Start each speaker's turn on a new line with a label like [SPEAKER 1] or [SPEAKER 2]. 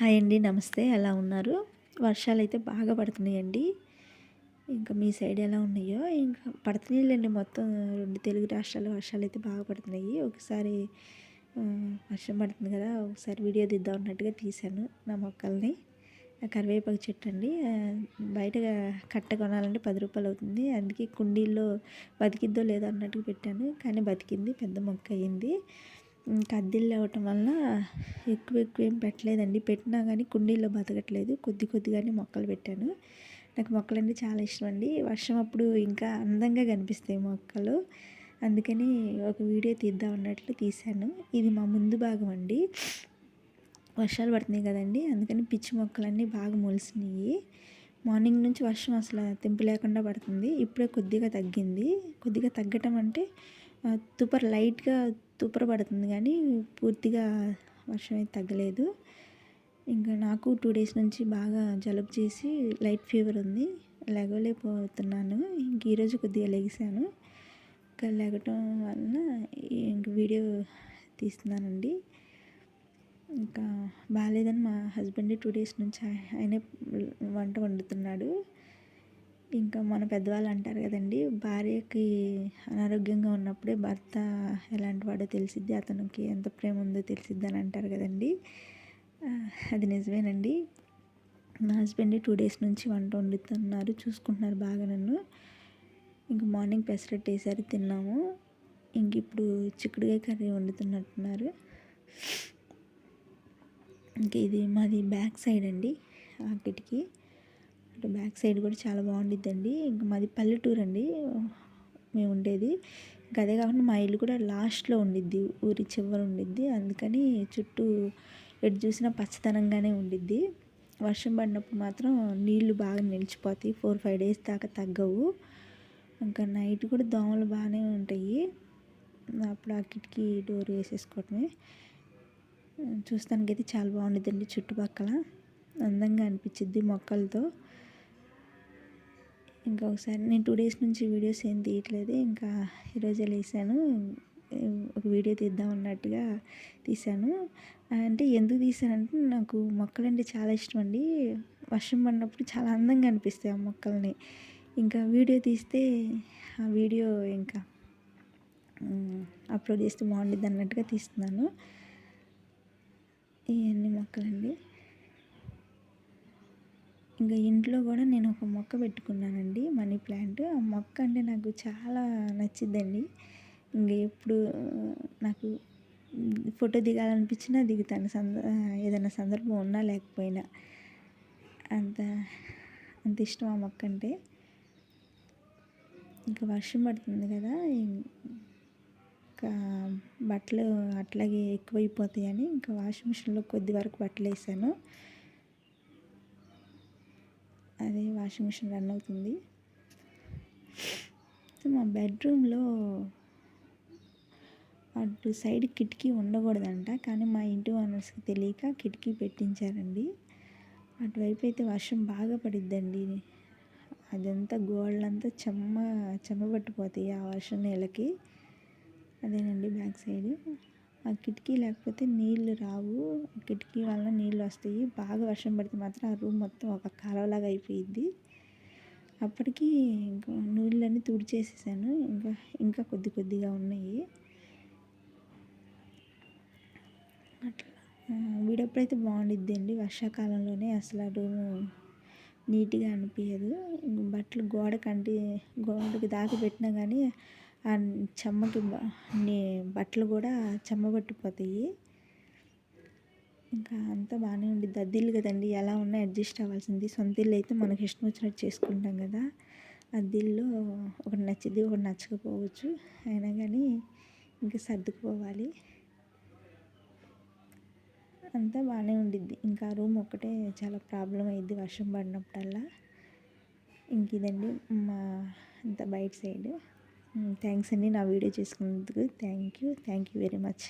[SPEAKER 1] Hi అండి నమస్తే. ఎలా ఉన్నారు? వర్షాలు అయితే బాగా పడుతున్నాయండి. ఇంకా మీ సైడ్ ఎలా ఉన్నాయో? ఇంకా పడుతున్నాయిలేండి మొత్తం రెండు తెలుగు రాష్ట్రాల్లో వర్షాలు అయితే బాగా పడుతున్నాయి. ఒకసారి వర్షం పడుతుంది కదా ఒకసారి వీడియో దిద్దాం అన్నట్టుగా తీశాను నా మొక్కల్ని. కరివేపాకు చెట్టు అండి. బయట కట్ట కొనాలంటే పది రూపాయలు అవుతుంది. అందుకే కుండీల్లో బతికిద్దో లేదో అన్నట్టుగా పెట్టాను. కానీ బతికింది పెద్ద మొక్క అయింది. ఇంకా అవ్వటం వల్ల ఎక్కువ ఎక్కువ ఏం పెట్టలేదండి. పెట్టినా కానీ కుండీల్లో బతకట్లేదు. కొద్ది కొద్దిగానే మొక్కలు పెట్టాను. నాకు మొక్కలు అంటే చాలా ఇష్టం అండి. వర్షం అప్పుడు ఇంకా అందంగా కనిపిస్తాయి మొక్కలు. అందుకని ఒక వీడియో తీద్దాం అన్నట్లు తీశాను. ఇది మా ముందు భాగం అండి. వర్షాలు పడుతున్నాయి కదండి. అందుకని పిచ్చి మొక్కలన్నీ బాగా మొలిసినాయి మార్నింగ్ నుంచి వర్షం అసలు తెంపు లేకుండా పడుతుంది. ఇప్పుడే కొద్దిగా తగ్గింది. కొద్దిగా తగ్గటం అంటే తుపర్ లైట్గా తుపర పడుతుంది కానీ పూర్తిగా వర్షం అయితే తగ్గలేదు. ఇంకా నాకు టూ డేస్ నుంచి బాగా జలుబు చేసి లైట్ ఫీవర్ ఉంది. లేగలేకపోతున్నాను. ఇంక ఈరోజు కొద్దిగా లెగిసాను. ఇంకా లెగటం వలన ఇంక వీడియో తీస్తున్నానండి. ఇంకా బాగాలేదని మా హస్బెండ్ టూ డేస్ నుంచి ఆయన వంట వండుతున్నాడు. ఇంకా మన పెద్దవాళ్ళు అంటారు కదండి భార్యకి అనారోగ్యంగా ఉన్నప్పుడే భర్త ఎలాంటి వాడో తెలిసిద్ది అతనికి ఎంత ప్రేమ ఉందో తెలిసిద్ది అని అంటారు కదండి. అది నిజమేనండి. మా హస్బెండ్ టూ డేస్ నుంచి వంట వండుతున్నారు చూసుకుంటున్నారు బాగా నన్ను. ఇంక మార్నింగ్ పెసరట్టు వేసారు తిన్నాము. ఇంక ఇప్పుడు చిక్కుడుకాయ కర్రీ వండుతున్నట్టున్నారు. ఇంక ఇది మాది బ్యాక్ సైడ్ అండి ఆ కిటికీ ఇక్కడ బ్యాక్ సైడ్ కూడా చాలా బాగుండిద్దండి. ఇంకా మాది పల్లెటూరు అండి మేము ఉండేది. ఇంకా అదే కాకుండా మా ఇల్లు కూడా లాస్ట్లో ఉండిద్ది. ఊరి చివరి ఉండిద్ది. అందుకని చుట్టూ ఎటు చూసినా పచ్చదనంగానే ఉండిద్ది. వర్షం పడినప్పుడు మాత్రం నీళ్ళు బాగా నిలిచిపోతాయి. ఫోర్ ఫైవ్ డేస్ దాకా తగ్గవు. ఇంకా నైట్ కూడా దోమలు బాగానే ఉంటాయి. అప్పుడు ఆ కిటికీ డోర్ వేసేసుకోవటమే. చూస్తానికైతే చాలా బాగుండిద్దండి చుట్టుపక్కల. అందంగా అనిపించిద్ది మొక్కలతో. ఇంకా ఒకసారి నేను టూ డేస్ నుంచి వీడియోస్ ఏం తీయట్లేదు. ఇంకా ఈరోజు వెళ్ళేసాను ఒక వీడియో తీద్దాం అన్నట్టుగా తీశాను. అంటే ఎందుకు తీశానంటే నాకు మొక్కలంటే చాలా ఇష్టం అండి వర్షం పడినప్పుడు చాలా అందంగా అనిపిస్తాయి ఆ మొక్కల్ని. ఇంకా వీడియో తీస్తే ఆ వీడియో ఇంకా అప్లోడ్ చేస్తే బాగుండిద్ది అన్నట్టుగా తీస్తున్నాను. ఇవన్నీ మొక్కలండి. ఇంకా ఇంట్లో కూడా నేను ఒక మొక్క పెట్టుకున్నానండి మనీ ప్లాంట్. ఆ మొక్క అంటే నాకు చాలా నచ్చిందండి ఇంకా ఎప్పుడు నాకు ఫోటో దిగాలనిపించినా దిగుతాను. సంద ఏదైనా సందర్భం ఉన్నా లేకపోయినా. అంత అంత ఇష్టం ఆ మొక్క అంటే. ఇంకా వర్షం పడుతుంది కదా ఇంకా బట్టలు అట్లాగే ఎక్కువైపోతాయని ఇంకా వాషింగ్ మిషన్లో కొద్ది వరకు బట్టలు వేసాను అదే వాషింగ్ మిషన్ రన్ అవుతుంది. మా బెడ్రూమ్లో అటు సైడ్ కిటికీ ఉండకూడదంట. కానీ మా ఇంటి ఓనర్స్కి తెలియక కిటికీ పెట్టించారండి. అటువైపు అయితే వర్షం బాగా పడిద్దండి. అదంతా గోడలంతా చెమ్మ చెమ్మ పట్టిపోతాయి ఆ వర్షం నేలకి. అదేనండి బ్యాక్ సైడ్. ఆ కిటికీ లేకపోతే నీళ్ళు రావు. కిటికీ వల్ల నీళ్ళు వస్తాయి. బాగా వర్షం పడితే మాత్రం ఆ రూమ్ మొత్తం ఒక కాలువలాగా అయిపోయింది అప్పటికి ఇంకా నీళ్ళన్నీ తుడిచేసేసాను. ఇంకా ఇంకా కొద్ది కొద్దిగా ఉన్నాయి. అట్లా. వీడప్పుడైతే బాగుండిద్ది అండి వర్షాకాలంలోనే అసలు ఆ రూము నీట్గా అనిపించదు బట్టలు గోడ కంటి గోడకి దాకా పెట్టినా కానీ చెమ్మకి బట్టలు కూడా చెమ్మ పట్టిపోతాయి. ఇంకా అంతా బాగానే ఉండిద్ది. అద్దిల్లు కదండి ఎలా ఉన్నా అడ్జస్ట్ అవ్వాల్సింది. సొంత ఇల్లు అయితే మనకి ఇష్టం వచ్చినట్టు చేసుకుంటాం కదా. అద్దిల్లో ఒకటి నచ్చింది ఒకటి నచ్చకపోవచ్చు. అయినా కానీ ఇంకా సర్దుకుపోవాలి. అంతా బాగానే ఉండిద్ది. ఇంకా రూమ్ ఒక్కటే చాలా ప్రాబ్లం అయింది వర్షం పడినప్పుడల్లా. ఇంక ఇదండి మా అంత బయట సైడ్. థ్యాంక్స్ అండి నా వీడియో చేసుకున్నందుకు thank you. Thank you very much.